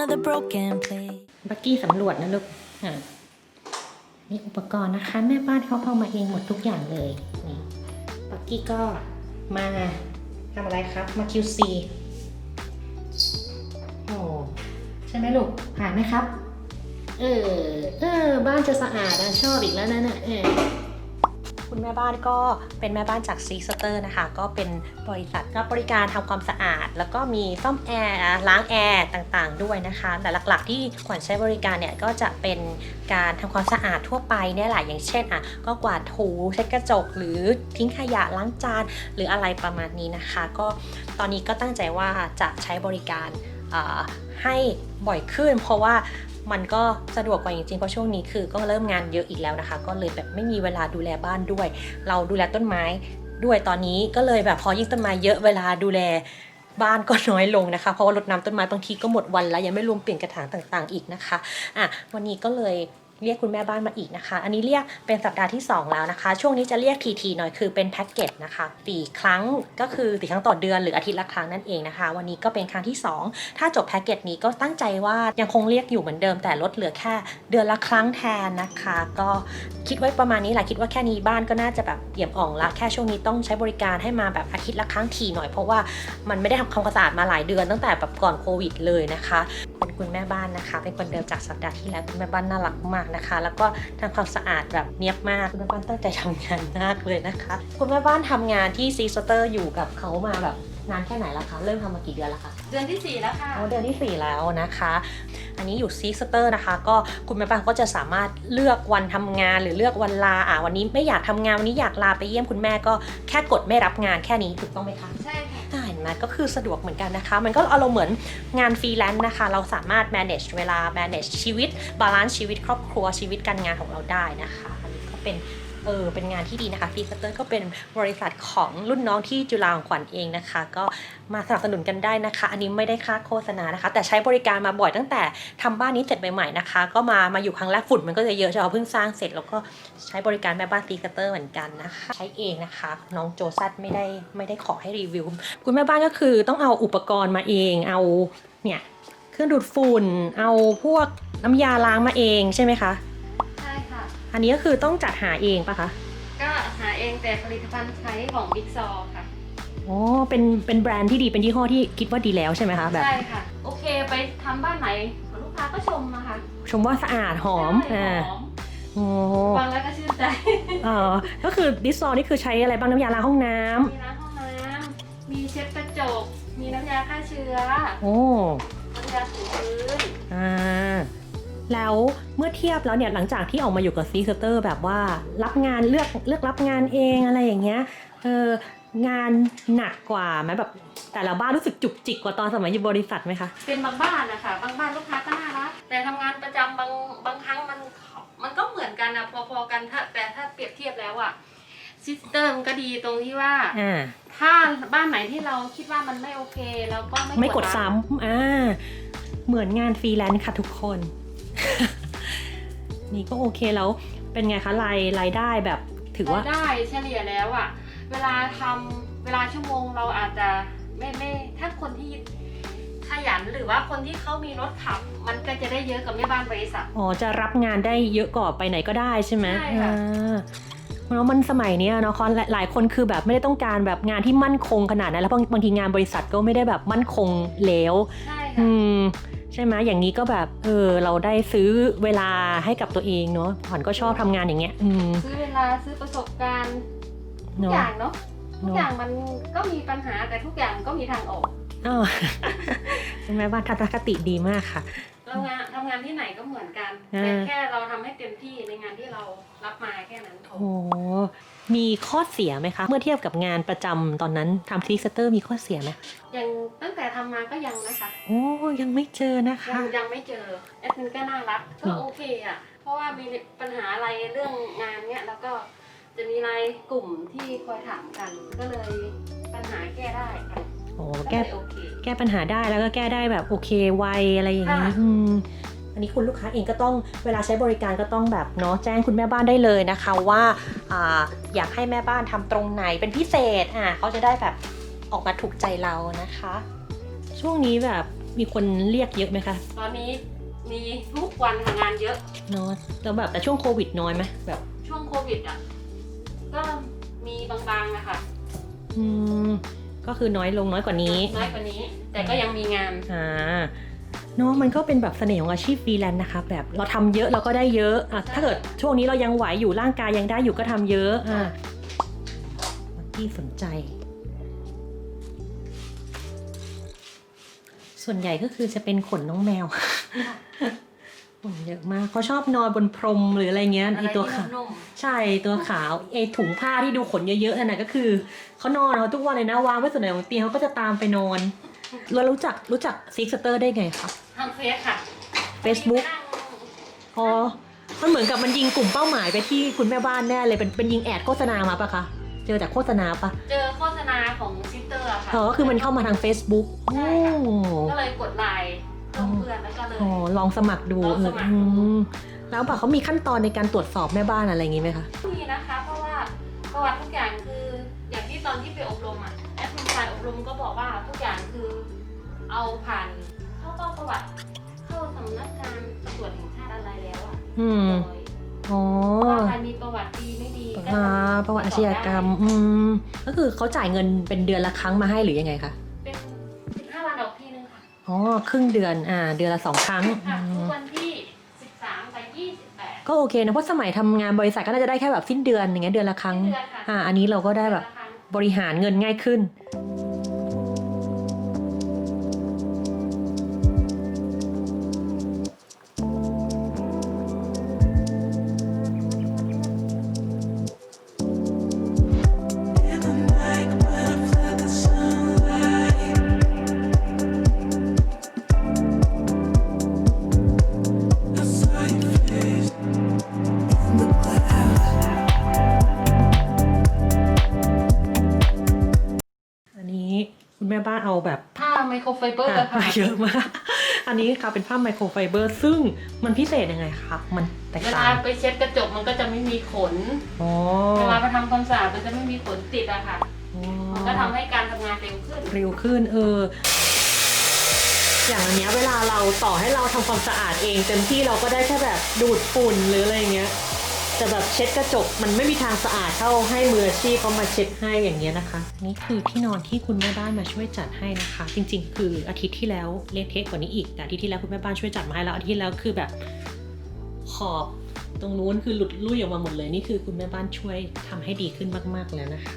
another broken plate. บักกี้สำรวจนะลูกอะนี่อุปกรณ์นะคะ แม่บ้านเขาเอามาเองหมดทุกอย่างเลยนี่บักกี้ก็มาทำอะไรครับ มา QC โอ้ใช่ไหมลูกผ่านไหมครับ เออ เออ บ้านจะสะอาดนะชอบอีกแล้วนะน่ะเออ คุณแม่บ้านก็เป็นแม่บ้านจากซีสเตอร์นะคะ ก็เป็นบริษัทรับบริการทำความสะอาด แล้วก็มีซ่อมแอร์ล้างแอร์ต่างๆ ด้วยนะคะ แต่หลักๆที่ขวัญใช้บริการเนี่ยก็จะเป็นการทำความสะอาดทั่วไปเนี่ยแหละอย่างเช่นอะก็กวาดถูเช็ดกระจก หรือทิ้งขยะล้างจานหรืออะไรประมาณนี้นะคะ ก็ตอนนี้ก็ตั้งใจว่าจะใช้บริการให้บ่อยขึ้น เพราะว่า มันก็สะดวกกว่าจริงๆเพราะช่วงนี้คือก็เริ่มงานเยอะอีกแล้วนะคะ ก็เลยแบบไม่มีเวลาดูแลบ้านด้วย เราดูแลต้นไม้ด้วยตอนนี้ก็เลยแบบพอยิ่งต้นไม้เยอะเวลาดูแลบ้านก็น้อยลงนะคะ เพราะว่ารดน้ำต้นไม้บางทีก็หมดวันแล้ว ยังไม่รวมเปลี่ยนกระถางต่างๆอีกนะคะอะวันนี้ก็เลย เรียกคุณแม่บ้านมาอีกนะคะ อันนี้เรียกเป็นสัปดาห์ที่ 2 แล้วนะคะ ช่วงนี้จะเรียกทีๆหน่อยคือเป็นแพ็กเกจนะคะตีครั้งก็คือตีครั้งต่อเดือนหรืออาทิตย์ละครั้งนั่นเองนะคะ วันนี้ก็เป็นครั้งที่ 2 ถ้าจบแพ็กเกจนี้ก็ตั้งใจว่ายังคงเรียกอยู่เหมือนเดิม แต่ลดเหลือแค่เดือนละครั้งแทนนะคะ ก็คิดไว้ประมาณนี้แหละคิดว่าแค่นี้บ้านก็น่าจะแบบเอี่ยมอ่องละแค่ช่วงนี้ต้องใช้บริการให้มาแบบอาทิตย์ละครั้งทีหน่อยเพราะว่ามันไม่ได้ทำความสะอาดมาหลายเดือนตั้งแต่แบบก่อนโควิดเลยนะคะเป็นคุณแม่บ้านนะคะ เป็นคนเดิมจากสัปดาห์ที่แล้วคุณแม่บ้านน่ารักมากนะคะ แล้วก็ทำความสะอาดแบบเนียบมากคุณแม่บ้านตั้งใจทำงานมากเลยนะคะ คุณแม่บ้านทำงานที่ซีสเตอร์อยู่กับเขามาแบบนานแค่ไหนแล้วคะ เริ่มทำมากี่เดือนแล้วคะ เดือนที่ 4 แล้วค่ะโอ้เดือนที่ 4 แล้วนะคะ อันนี้อยู่ซีสเตอร์นะคะ ก็คุณแม่บ้านก็จะสามารถเลือกวันทำงานหรือเลือกวันลา อะวันนี้ไม่อยากทำงานวันนี้อยากลาไปเยี่ยมคุณแม่ก็แค่กดไม่รับงานแค่นี้ถูกต้องไหมคะ ใช่ค่ะอ่าเห็ นไหมก็คือสะดวกเหมือนกันนะคะ มันก็อารมณ์เหมือนงานฟรีแลนซ์นะคะ เราสามารถ manage เวลา manage ชีวิต บาลานซ์ชีวิตครอบครัวชีวิตการงานของเราได้นะคะอันนี้ก็เป็น เออเป็นงานที่ดีนะคะฟรีสเตอร์ก็เป็นบริษัทของรุ่นน้องที่จุฬาของขวัญเองนะคะ ก็มาสนับสนุนกันได้นะคะ อันนี้ไม่ได้ค่าโฆษณานะคะ แต่ใช้บริการมาบ่อยตั้งแต่ทำบ้านนี้เสร็จใหม่ๆนะคะ ก็มามาอยู่ครั้งแรกฝุ่นมันก็จะเยอะใช่ไหมเพิ่งสร้างเสร็จแล้วก็ใช้บริการแม่บ้านฟรีสเตอร์เหมือนกันนะคะใช้เองนะคะ น้องโจซัดไม่ได้ไม่ได้ขอให้รีวิว คุณแม่บ้านก็คือต้องเอาอุปกรณ์มาเอง เอาเนี่ยเครื่องดูดฝุ่น เอาพวกน้ำยาล้างมาเองใช่ไหมคะ อันนี้ก็คือต้องจัดหาเองปะคะ ก็หาเองแต่ผลิตภัณฑ์ใช้ของบิ๊กซอค่ะ อ๋อ เป็นเป็นแบรนด์ที่ดีเป็นยี่ห้อที่คิดว่าดีแล้วใช่ไหมคะแบบใช่ค่ะ โอเคไปทำบ้านไหนลูกค้าก็ชมนะคะชมว่าสะอาดหอมใช่อ่าหอมโอ้ฟังแล้วก็ชื่นใจ เออก็คือดิสซอนี่คือใช้อะไรบ้างน้ำยาล้างห้องน้ำมีน้ำห้องน้ำ มีเช็ดกระจก มีน้ำยาฆ่าเชื้อ โอ้น้ำยาถูพื้น อ่า แล้วเมื่อเทียบแล้วเนี่ยหลังจากที่ออกมาอยู่กับซีสเตอร์แบบว่ารับงานเลือกเลือกรับงานเองอะไรอย่างเงี้ยเอองานหนักกว่าไหมแบบแต่ละบ้านรู้สึกจุกจิกกว่าตอนสมัยอยู่บริษัทไหมคะเป็นบางบ้านนะคะบางบ้านลูกค้าก็น่ารักแต่ทำงานประจำบางบางครั้งมันมันก็เหมือนกันนะพอๆกันถ้าแต่ถ้าเปรียบเทียบแล้วอะซิสเตอร์มันก็ดีตรงที่ว่าอ่าถ้าบ้านไหนที่เราคิดว่ามันไม่โอเคเราก็ไม่ไม่กดซ้ำอ่าเหมือนงานฟรีแลนซ์ค่ะทุกคน นี่ก็โอเคแล้วเป็นไงคะรายรายได้แบบถือว่ารายได้เฉลี่ยแล้วอะเวลาทำเวลาชั่วโมงเราอาจจะไม่ไม่ถ้าคนที่ขยันหรือว่าคนที่เขามีรถขับ มันก็จะได้เยอะกับแม่บ้านบริษัทอ๋อจะรับงานได้เยอะกว่าไปไหนก็ได้ใช่ไหมใช่ค่ะอ่าแล้วมันสมัยเนี้ยเนาะคอนหลายหลายคนคือแบบไม่ได้ต้องการแบบงานที่มั่นคงขนาดนั้นแล้วบางบางทีงานบริษัทก็ไม่ได้แบบมั่นคงแล้วใช่อืค่ะม ใช่ไหมอย่างนี้ก็แบบเออเราได้ซื้อเวลาให้กับตัวเองเนาะขวัญก็ชอบทำงานอย่างเงี้ยอืมซื้อเวลาซื้อประสบการณ์ทุกเนาะ อย่างเนาะทุกเนอะ อย่างมันก็มีปัญหาแต่ทุกอย่างก็มีทางออกอ๋อเป็นแม่บ้านทัศนคติดีมากค่ะทำงานทำงานที่ไหนก็เหมือนกันอ่า แต่แค่เราทำให้เต็มที่ในงานที่เรารับมาแค่นั้นพอโอ้ มีข้อเสียไหมคะ เมื่อเทียบกับงานประจำตอนนั้นทำซีสเตอร์มีข้อเสียไหมยังตั้งแต่ทำมาก็ยังนะคะ โอ้ยังไม่เจอนะยัคะงยังไม่เจอแอดมินก็น่ารักอืก็มโอเคอะ เพราะว่ามีปัญหาอะไรเรื่องงานเนี้ยแล้วก็จะมีรายกลุ่มที่คอยถามกัน ก็เลยปัญหาแก้ได้ค่ะโอ้ก็แก้เลยโอเค แก้ปัญหาได้แล้วก็แก้ได้แบบโอเคไวอะไรอย่างนี้ค่ะ อืม อันนี้คุณลูกค้าเองก็ต้องเวลาใช้บริการก็ต้องแบบเนาะแจ้งคุณแม่บ้านได้เลยนะคะว่าอาอยากให้แม่บ้านทำตรงไหนเป็นพิเศษอะเขาจะได้แบบออกมาถูกใจเรานะคะ ช่วงนี้แบบมีคนเรียกเยอะไหมคะ ตอนนี้มีทุกวันค่ะงานเยอะเนาะแล้วแบบแต่ช่วงโควิดน้อยไหมแบบช่วงโควิดอะก็มีบางๆนะคะอืมก็คือน้อยลงน้อยกว่านี้ น้อยกว่านี้ แต่ก็ยังมีงานอ่า เนาะมันก็เป็นแบบเสน่ห์ของอาชีพฟรีแลนซ์นะคะ แบบเราทำเยอะเราก็ได้เยอะอะถ้าเกิดช่วงนี้เรายังไหวอยู่ร่างกายยังได้อยู่ก็ทำเยอะอะมักกี้สนใจ ส่วนใหญ่ก็คือจะเป็นขนน้องแมวขนเยอะมากเขาชอบนอนบนพรมหรืออะไรเงี้ยอะไรไอตัวที่ขาวนุ่มใช่ตัวขาวไอถุงผ้าที่ดูขนเยอะๆนั่นนะก็คือเขานอนเขาทุกวันเลยนะวางไว้ส่วนไหนของเตียงเขาก็จะตามไปนอน เรารู้จักรู้จักซิกสเตอร์ได้ไงคะๆทางเฟซค่ะ Facebook อ๋อมันเหมือนกับมันยิงกลุ่มเป้าหมายไปที่คุณแม่บ้านแน่เลยเป็นเป็นยิงแอดโฆษณามาปะคะเจอจากโฆษณาปะเจอโฆษณาของซิสเตอร์อะค่ะอ๋อก็คือมันเข้ามาทาง Facebook ใช่โอ้ค่ะก็เลยกดไลน์เพิ่มเพื่อนแล้วก็เลยอ๋อลองสมัครดูลองสมัครเอออืมแล้วปะเขามีขั้นตอนในการตรวจสอบแม่บ้านอะไรอย่างงี้ไหมคะมีนะคะ เพราะว่าประวัติทุกอย่างคืออย่างที่ตอนที่ไปอบรมอะ แอดมินฝ่ายอบรมก็บอกว่าทุกอย่างคือเอาผ่านเข้าก็ประวัติ เข้าสำนักงานตำรวจแห่งชาติอะไรแล้วอะอืมโดยอ๋อว่าใครมีประวัติดีไม่ดีก็อ่าจะประวัติอาชญากรรม อืม ก็คือเขาจ่ายเงินเป็นเดือนละครั้งมาให้หรือยังไงคะ เป็น15วันออกทีนึงค่ะอ๋อ ครึ่งเดือน อ่า เดือนละสองครั้งค่ะ อืทุกมวันที่13กับ28ก็โอเคนะเพราะสมัยทำงานบริษัทก็น่าจะได้แค่แบบสิ้นเดือนอย่างเงี้ยเดือนละครั้ง เดือนค่ะอ่า อันนี้เราก็ได้แบบเอนละครั้งบริหารเงินง่ายขึ้น In แม่บ้านเอาแบบผ้าไมโครไฟเบอร์อะค่ะเยอะมาก อันนี้ค่ะเป็นผ้าไมโครไฟเบอร์ ซึ่งมันพิเศษยังไงคะมันแตกเวต่าลางไปเช็ดกระจกมันก็จะไม่มีขน อ๋อเวลาไปทำความสะอาดมันจะไม่มีขนติดอะค่ะอ๋อมันก็ทำให้การทำงานเร็วขึ้น เร็วขึ้นเออ อย่างอันเนี้ยเวลาเราต่อให้เราทำความสะอาดเองเต็มที่เราก็ได้แค่แบบดูดฝุ่นหรืออะไรเงี้ย แต่แบบเช็ดกระจกมันไม่มีทางสะอาดเท่าให้มืออาชีพเขามาเช็ดให้อย่างเงี้ยนะคะ นี่คือที่นอนที่คุณแม่บ้านมาช่วยจัดให้นะคะ จริง ๆ คืออาทิตย์ที่แล้วเละเทะกว่านี้อีก แต่อาทิตย์ที่แล้วคุณแม่บ้านช่วยจัดมาให้แล้วอาทิตย์ที่แล้วคือแบบขอบตรงนู้นคือหลุดลุ่ยออกมาหมดเลยนี่คือคุณแม่บ้านช่วยทำให้ดีขึ้นมาก ๆแล้วนะคะ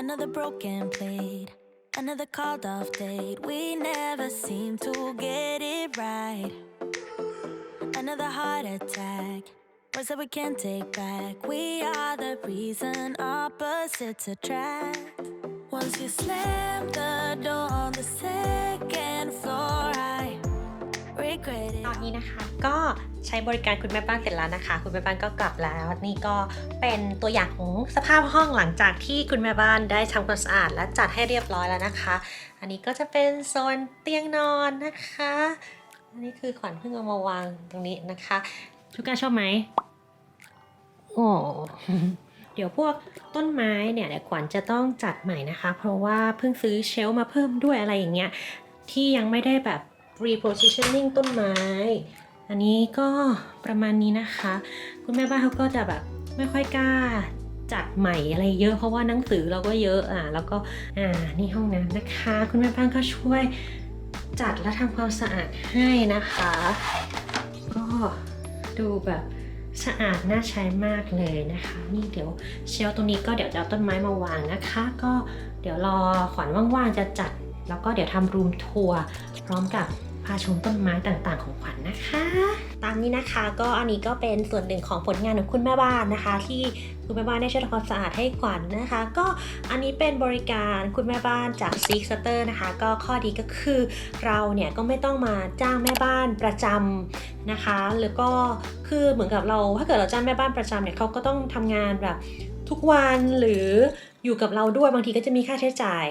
Another broken plate, another called off date. We never seem to get it right. Another heart attack, words that we can't take back. We are the reason opposites attract. Once you slam the door on the second floor, I ตอนนี้นะคะก็ใช้บริการคุณแม่บ้านเสร็จแล้วนะคะ คุณแม่บ้านก็กลับแล้ว นี่ก็เป็นตัวอย่างของสภาพห้องหลังจากที่คุณแม่บ้านได้ทำความสะอาดและจัดให้เรียบร้อยแล้วนะคะ อันนี้ก็จะเป็นโซนเตียงนอนนะคะอันนี้คือขวัญเพิ่งเอามาวางตรงนี้นะคะทุกการชอบไหมโอ้เดี๋ยวพวกต้นไม้เนี่ยเดี๋ยวขวัญจะต้องจัดใหม่นะคะ เพราะว่าเพิ่งซื้อเชลมาเพิ่มด้วยอะไรอย่างเงี้ยที่ยังไม่ได้แบบ repositioning ต้นไม้ อันนี้ก็ประมาณนี้นะคะ คุณแม่บ้านเขาก็จะแบบไม่ค่อยกล้าจัดใหม่อะไรเยอะเพราะว่าหนังสือเราก็เยอะอะแล้วก็อ่านี่ห้องน้ำนะคะ คุณแม่บ้านก็ช่วยจัดและทำความสะอาดให้นะคะ ก็ดูแบบสะอาดน่าใช้มากเลยนะคะ นี่เดี๋ยวเชลฟ์ตรงนี้ก็เดี๋ยวจะเอาต้นไม้มาวางนะคะ ก็เดี๋ยวรอขวัญว่างๆจะจัด แล้วก็เดี๋ยวทำรูมทัวร์พร้อมกับพาชมต้นไม้ต่างๆของขวัญนะคะ ตามนี้นะคะก็อันนี้ก็เป็นส่วนหนึ่งของผลงานของคุณแม่บ้านนะคะ ที่คุณแม่บ้านได้ช่วยทำความสะอาดให้ขวัญนะคะ ก็อันนี้เป็นบริการคุณแม่บ้านจาก Six s t e r นะคะ ก็ข้อดีก็คือเราเนี่ยก็ไม่ต้องมาจ้างแม่บ้านประจำนะคะหรือก็คือเหมือนกับเราถ้าเกิดเราจ้างแม่บ้านประจำเนี่ยเขาก็ต้องทำงานแบบทุกวันหรืออยู่กับเราด้วยบางทีก็จะมีค่าใช้จ่าย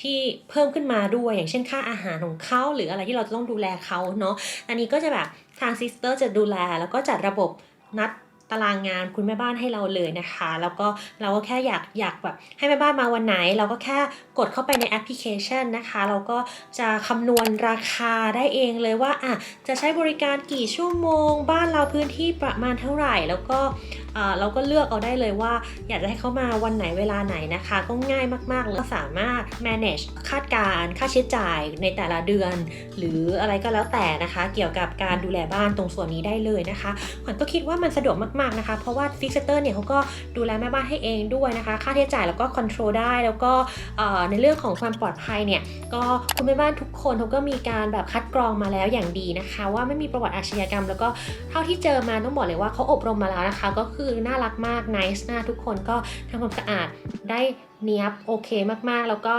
ที่เพิ่มขึ้นมาด้วยอย่างเช่นค่าอาหารของเขาหรืออะไรที่เราจะต้องดูแลเขาเนาะอันนี้ก็จะแบบทางซิสเตอร์จะดูแลแล้วก็จัดระบบนัด ตารางงานคุณแม่บ้านให้เราเลยนะคะ แล้วก็เราก็แค่อยากอยากแบบให้แม่บ้านมาวันไหน เราก็แค่กดเข้าไปในแอปพลิเคชันนะคะ เราก็จะคำนวณราคาได้เองเลยว่าอะจะใช้บริการกี่ชั่วโมง บ้านเราพื้นที่ประมาณเท่าไหร่ แล้วก็อ่าเราก็เลือกเอาได้เลยว่า อยากจะให้เขามาวันไหนเวลาไหนนะคะ ก็ง่ายมากๆเลยก็สามารถ manage คาดการค่าใช้จ่ายในแต่ละเดือน หรืออะไรก็แล้วแต่นะคะ เกี่ยวกับการดูแลบ้านตรงส่วนนี้ได้เลยนะคะขวัญก็คิดว่ามันสะดวกมากๆนะคะ เพราะว่าฟิกเซเนี่ยเขาก็ดูแลแม่บ้านให้เองด้วยนะคะ ค่าใช้จ่ายแล้วก็คอนโทรลได้แล้วก็ในเรื่องของความปลอดภัยเนี่ยก็คุณแม่บ้านทุกคนเขาก็มีการแบบคัดกรองมาแล้วอย่างดีนะคะ ว่าไม่มีประวัติอาชญากรรม แล้วก็เท่าที่เจอมาต้องบอกเลยว่าเขาอบรมมาแล้วนะคะ ก็คือน่ารักมากนิสน่าทุกคนก็ทำความสะอาดได้ เนียบโอเคมากๆ แล้วก็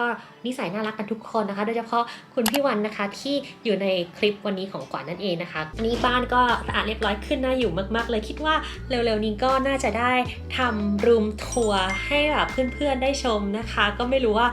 นิสัยน่ารักกันทุกคนนะคะ โดยเฉพาะคุณพี่วันนะคะที่อยู่ในคลิปวันนี้ของขวัญนั่นเองนะคะอันนี้บ้านก็สะอาดเรียบร้อยขึ้นน่าอยู่มาก ๆ เลยคิดว่าเร็วๆนี้ก็น่าจะได้ทำรูมทัวร์ให้แบบเพื่อนๆได้ชมนะคะ ก็ไม่รู้ว่า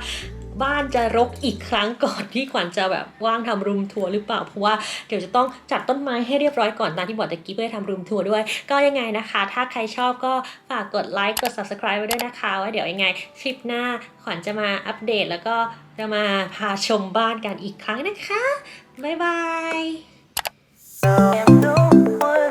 บ้านจะรกอีกครั้งก่อนที่ขวัญจะแบบว่างทำรูมทัวร์หรือเปล่า เพราะว่าเดี๋ยวจะต้องจัดต้นไม้ให้เรียบร้อยก่อนตามที่บอกตะกี้เพื่อทำรูมทัวร์ด้วย ก็ยังไงนะคะ ถ้าใครชอบก็ฝากกดไลค์กด subscribe ไว้ด้วยนะคะว่าเดี๋ยวยังไงคลิปหน้าขวัญจะมาอัปเดต แล้วก็จะมาพาชมบ้านกันอีกครั้งนะคะบ๊ายบาย no one